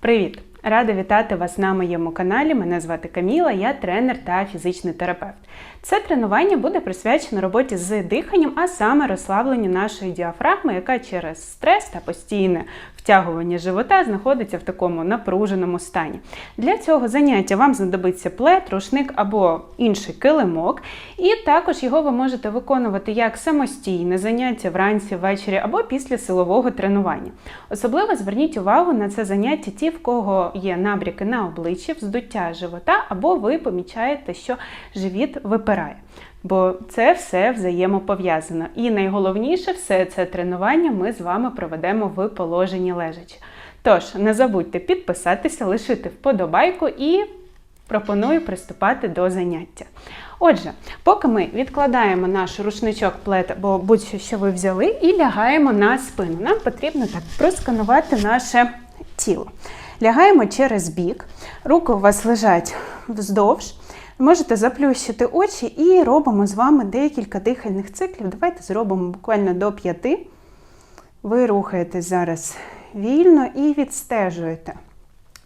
Привіт! Рада вітати вас на моєму каналі. Мене звати Каміла, я тренер та фізичний терапевт. Це тренування буде присвячено роботі з диханням, а саме розслабленню нашої діафрагми, яка через стрес та постійне втягування живота знаходиться в такому напруженому стані. Для цього заняття вам знадобиться плед, рушник або інший килимок, і також його ви можете виконувати як самостійне заняття вранці, ввечері або після силового тренування. Особливо зверніть увагу на це заняття ті, в кого є набряки на обличчі, вздуття живота, або ви помічаєте, що живіт випирає. Бо це все взаємопов'язано. І найголовніше, все це тренування ми з вами проведемо в положенні лежачі. Тож, не забудьте підписатися, лишити вподобайку і пропоную приступати до заняття. Отже, поки ми відкладаємо наш рушничок плед або будь-що, що ви взяли, і лягаємо на спину. Нам потрібно так просканувати наше тіло. Лягаємо через бік, руки у вас лежать вздовж. Можете заплющити очі і робимо з вами декілька дихальних циклів. Давайте зробимо буквально до п'яти. Ви рухаєтесь зараз вільно і відстежуєте,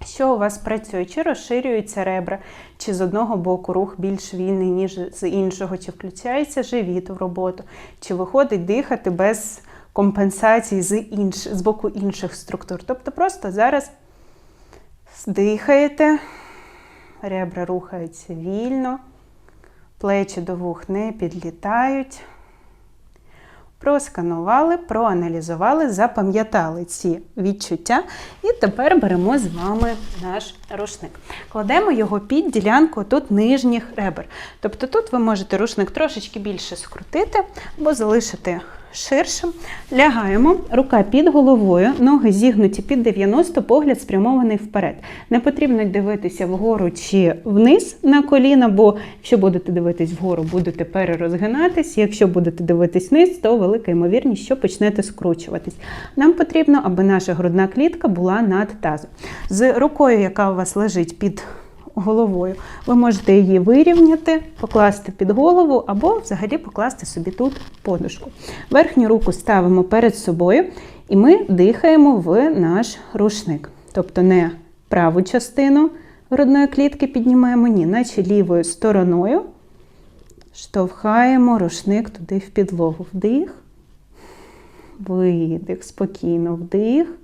що у вас працює, чи розширюються ребра, чи з одного боку рух більш вільний, ніж з іншого, чи включається живіт в роботу, чи виходить дихати без компенсацій з, інш... з боку інших структур. Тобто просто зараз дихаєте, ребра рухаються вільно, плечі до вух не підлітають. Просканували, проаналізували, запам'ятали ці відчуття. І тепер беремо з вами наш рушник. Кладемо його під ділянку тут нижніх ребер. Тобто тут ви можете рушник трошечки більше скрутити або залишити ширшим.Лягаємо, рука під головою, ноги зігнуті під 90, погляд спрямований вперед. Не потрібно дивитися вгору чи вниз на коліна, бо якщо будете дивитись вгору, будете перерозгинатись. Якщо будете дивитись вниз, то велика ймовірність, що почнете скручуватись. Нам потрібно, аби наша грудна клітка була над тазом. З рукою, яка у вас лежить під головою. Ви можете її вирівняти, покласти під голову або взагалі покласти собі тут подушку. Верхню руку ставимо перед собою і ми дихаємо в наш рушник. Тобто не праву частину грудної клітки піднімаємо, ні, наче лівою стороною штовхаємо рушник туди в підлогу. Вдих, видих, спокійно вдих.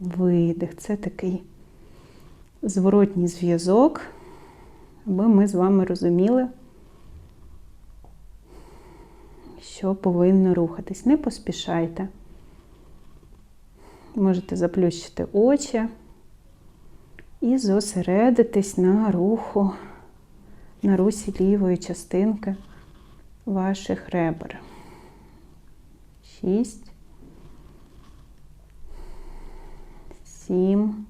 Видих. Це такий зворотній зв'язок, аби ми з вами розуміли, що повинно рухатись. Не поспішайте. Можете заплющити очі і зосередитись на руху, на русі лівої частинки ваших ребер. Шість. Сім.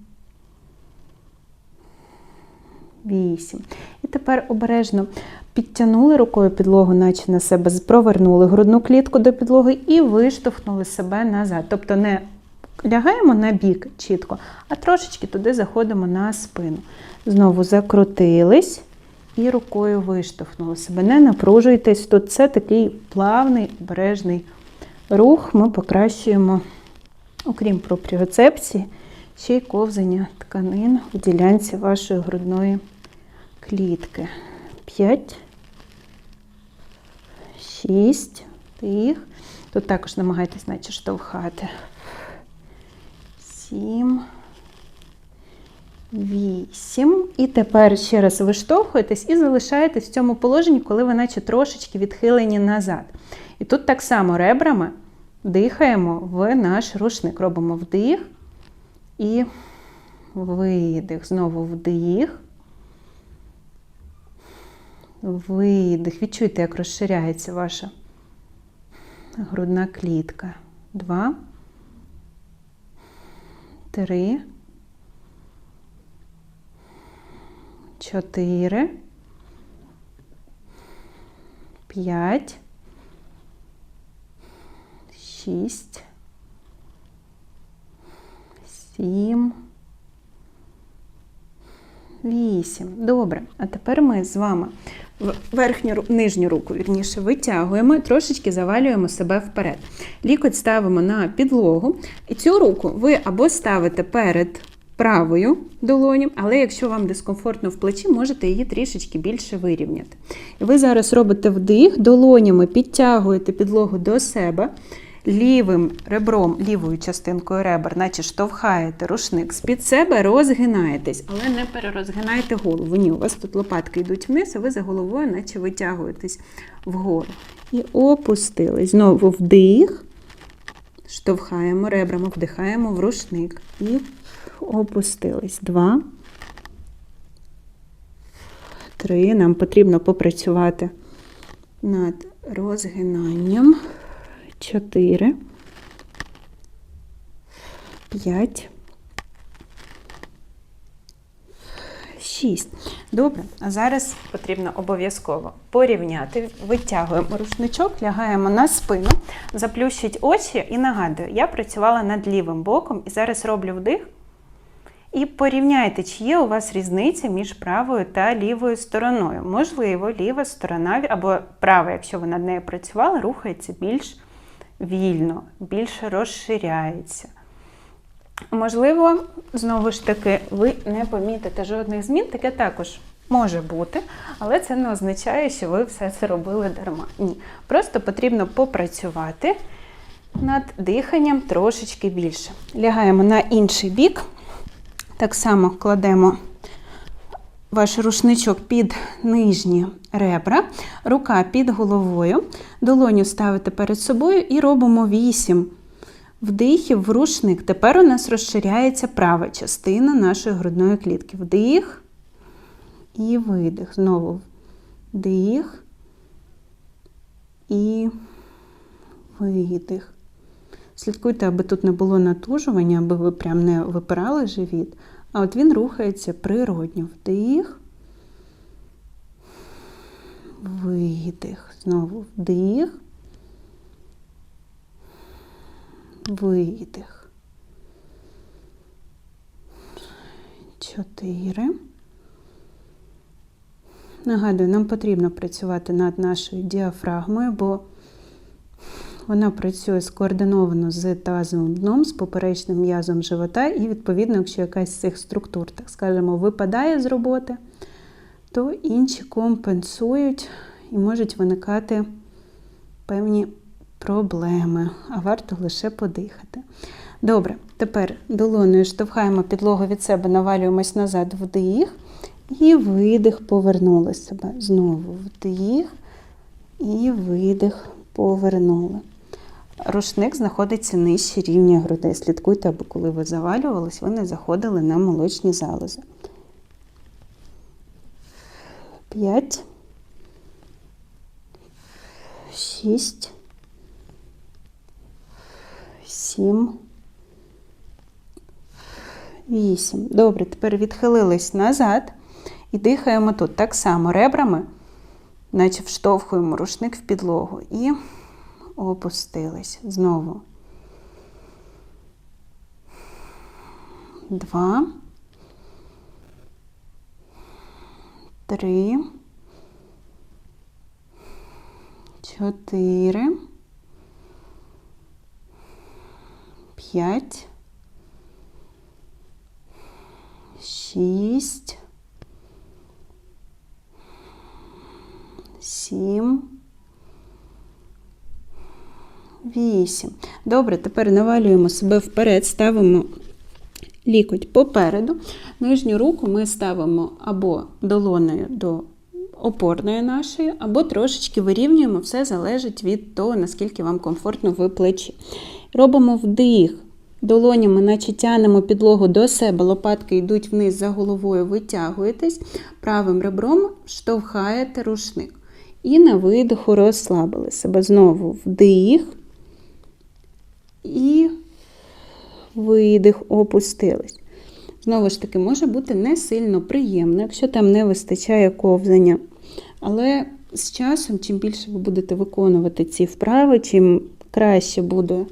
8. І тепер обережно підтягнули рукою підлогу, наче на себе, провернули грудну клітку до підлоги і виштовхнули себе назад. Тобто не лягаємо на бік чітко, а трошечки туди заходимо на спину. Знову закрутились і рукою виштовхнули себе. Не напружуйтесь, тут це такий плавний, обережний рух. Ми покращуємо, окрім пропріоцепції, ще й ковзання тканин в ділянці вашої грудної клітки. 5, 6, тих. Тут також намагайтесь наче штовхати. 7, 8. І тепер ще раз виштовхуєтесь і залишаєтесь в цьому положенні, коли ви наче трошечки відхилені назад. І тут так само ребрами дихаємо в наш рушник. Робимо вдих і видих. Знову вдих. Видих. Відчуйте, як розширяється ваша грудна клітка. Два. Три. Чотири. П'ять. Шість. Сім. Вісім. Добре. А тепер ми з вами верхню нижню руку, вірніше, витягуємо, трошечки завалюємо себе вперед. Лікоть ставимо на підлогу, і цю руку ви або ставите перед правою долоню, але якщо вам дискомфортно в плечі, можете її трішечки більше вирівняти. І ви зараз робите вдих, долонями підтягуєте підлогу до себе. Лівим ребром, лівою частинкою ребер, наче штовхаєте рушник з-під себе, розгинаєтесь, але не перерозгинайте голову. Ні, у вас тут лопатки йдуть вниз, а ви за головою, наче витягуєтесь вгору. І опустились. Знову вдих, штовхаємо ребрами, вдихаємо в рушник. І опустились. Два. Три. Нам потрібно попрацювати над розгинанням. Чотири. П'ять. Шість. Добре, а зараз потрібно обов'язково порівняти. Витягуємо рушничок, лягаємо на спину, заплющіть очі і нагадую, я працювала над лівим боком і зараз роблю вдих. І порівняйте, чи є у вас різниця між правою та лівою стороною. Можливо, ліва сторона або права, якщо ви над нею працювали, рухається більш вільно, більше розширяється. Можливо, знову ж таки, ви не помітите жодних змін, таке також може бути, але це не означає, що ви все це робили дарма. Ні. Просто потрібно попрацювати над диханням трошечки більше. Лягаємо на інший бік. Так само кладемо ваш рушничок під нижні ребра, рука під головою, долоню ставите перед собою і робимо 8 вдихів в рушник. Тепер у нас розширяється права частина нашої грудної клітки. Вдих і видих. Знову вдих і видих. Слідкуйте, аби тут не було натужування, аби ви прям не випирали живіт. А от він рухається природньо. Вдих, видих. Знову вдих, видих. Чотири. Нагадую, нам потрібно працювати над нашою діафрагмою, бо вона працює скоординовано з тазовим дном, з поперечним м'язом живота, і, відповідно, якщо якась з цих структур, так скажемо, випадає з роботи, то інші компенсують і можуть виникати певні проблеми, а варто лише подихати. Добре, тепер долоною штовхаємо підлогу від себе, навалюємось назад, вдих, і видих, повернули себе. Знову вдих і видих, повернули. Рушник знаходиться нижче рівня грудей. Слідкуйте, аби коли ви завалювались, ви не заходили на молочні залози. П'ять. Шість. Сім. Вісім. Добре, тепер відхилились назад і дихаємо тут так само ребрами, наче вштовхуємо рушник в підлогу. І опустились. Знову. Два. Три. Чотири. П'ять. Шість. Сім. Вісім. Добре, тепер навалюємо себе вперед, ставимо лікоть попереду. Нижню руку ми ставимо або долоною до опорної нашої, або трошечки вирівнюємо, все залежить від того, наскільки вам комфортно в плечі. Робимо вдих. Долонями, наче тянемо підлогу до себе, лопатки йдуть вниз за головою, витягуєтесь, правим ребром штовхаєте рушник. І на видиху розслабили себе. Знову вдих. І видих, опустились. Знову ж таки, може бути не сильно приємно, якщо там не вистачає ковзання. Але з часом, чим більше ви будете виконувати ці вправи, чим краще буде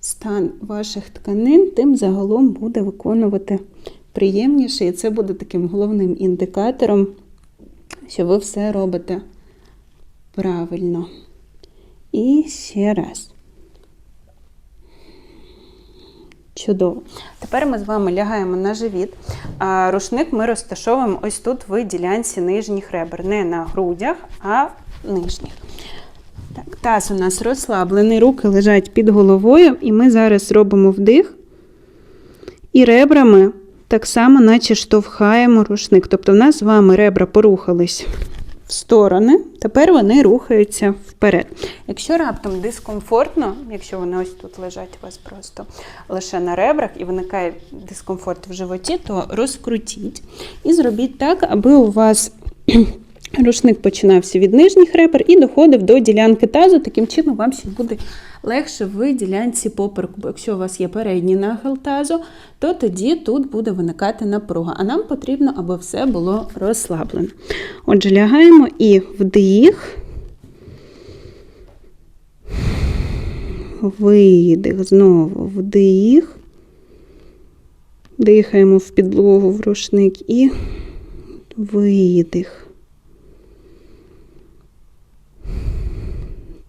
стан ваших тканин, тим загалом буде виконувати приємніше. І це буде таким головним індикатором, що ви все робите правильно. І ще раз. Чудово. Тепер ми з вами лягаємо на живіт. А рушник ми розташовуємо ось тут в ділянці нижніх ребер. Не на грудях, а нижніх. Так, таз у нас розслаблений, руки лежать під головою, і ми зараз робимо вдих. І ребрами так само, наче штовхаємо рушник. Тобто, в нас з вами ребра порухались в сторони, тепер вони рухаються вперед. Якщо раптом дискомфортно, якщо вони ось тут лежать у вас просто лише на ребрах і виникає дискомфорт в животі, то розкрутіть і зробіть так, аби у вас рушник починався від нижніх ребер і доходив до ділянки тазу. Таким чином вам ще буде легше в ділянці попереку. Бо якщо у вас є передній нахил тазу, то тоді тут буде виникати напруга. А нам потрібно, аби все було розслаблено. Отже, лягаємо і вдих. Видих, знову вдих. Дихаємо в підлогу в рушник і видих.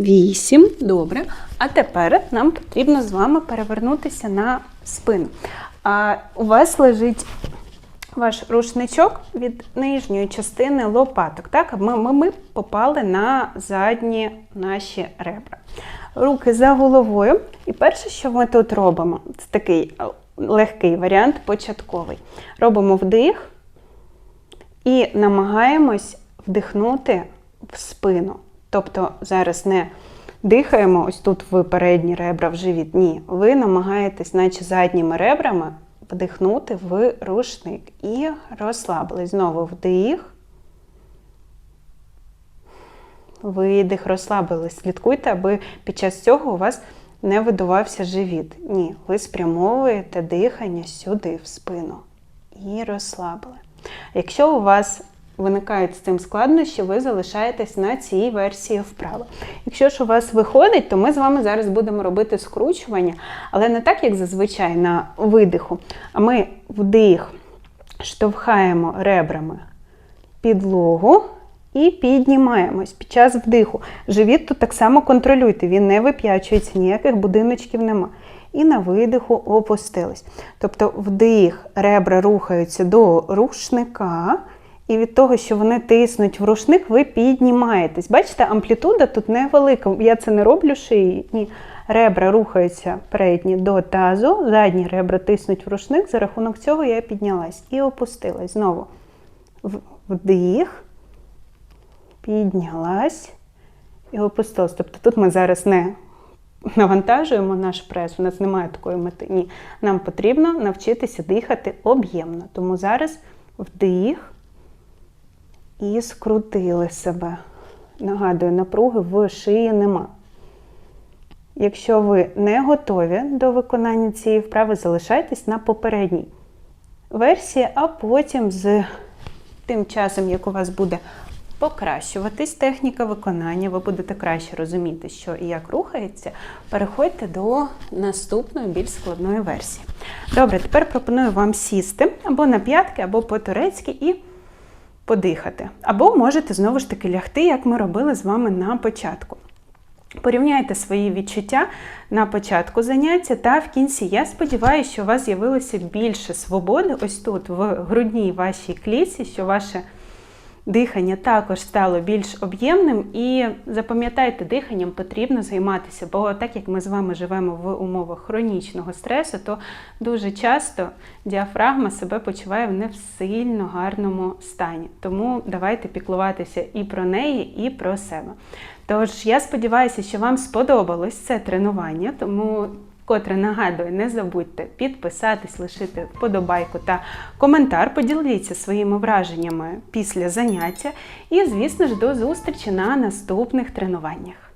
Вісім. Добре. А тепер нам потрібно з вами перевернутися на спину. А у вас лежить ваш рушничок від нижньої частини лопаток. Так, ми, ми, ми попали на задні наші ребра. Руки за головою. І перше, що ми тут робимо, це такий легкий варіант, початковий. Робимо вдих і намагаємось вдихнути в спину. Тобто зараз не дихаємо ось тут в передні ребра в живіт. Ні, ви намагаєтесь, наче задніми ребрами, вдихнути в рушник і розслабились. Знову вдих. Видих, розслабились. Слідкуйте, аби під час цього у вас не видувався живіт. Ні, ви спрямовуєте дихання сюди, в спину. І розслабили. Якщо у вас виникають з цим складнощі, ви залишаєтесь на цій версії вправо. Якщо ж у вас виходить, то ми з вами зараз будемо робити скручування, але не так, як зазвичай на видиху. А ми вдих штовхаємо ребрами підлогу. І піднімаємось під час вдиху. Живіт тут так само контролюйте, він не вип'ячується, ніяких будиночків нема. І на видиху опустились. Тобто вдих, ребра рухаються до рушника, і від того, що вони тиснуть в рушник, ви піднімаєтесь. Бачите, амплітуда тут невелика. Я це не роблю шиї. Ні. Ребра рухаються передні до тазу, задні ребра тиснуть в рушник. За рахунок цього я піднялась і опустилась. Знову вдих, піднялась і опустилась. Тобто тут ми зараз не навантажуємо наш прес, у нас немає такої мети. Ні. Нам потрібно навчитися дихати об'ємно. Тому зараз вдих і скрутили себе. Нагадую, напруги в шиї нема. Якщо ви не готові до виконання цієї вправи, залишайтесь на попередній версії, а потім з тим часом, як у вас буде покращуватись техніка виконання, ви будете краще розуміти, що і як рухається, переходьте до наступної більш складної версії. Добре, тепер пропоную вам сісти або на п'ятки, або по-турецьки і подихати. Або можете знову ж таки лягти, як ми робили з вами на початку. Порівняйте свої відчуття на початку заняття та в кінці. Я сподіваюся, що у вас з'явилося більше свободи ось тут, в грудній вашій клітці, що ваше дихання також стало більш об'ємним. І запам'ятайте, диханням потрібно займатися, бо так як ми з вами живемо в умовах хронічного стресу, то дуже часто діафрагма себе почуває в не в сильно гарному стані. Тому давайте піклуватися і про неї, і про себе. Тож я сподіваюся, що вам сподобалось це тренування, тому. Котре нагадую, не забудьте підписатись, лишити вподобайку та коментар, поділіться своїми враженнями після заняття. І, звісно ж, до зустрічі на наступних тренуваннях.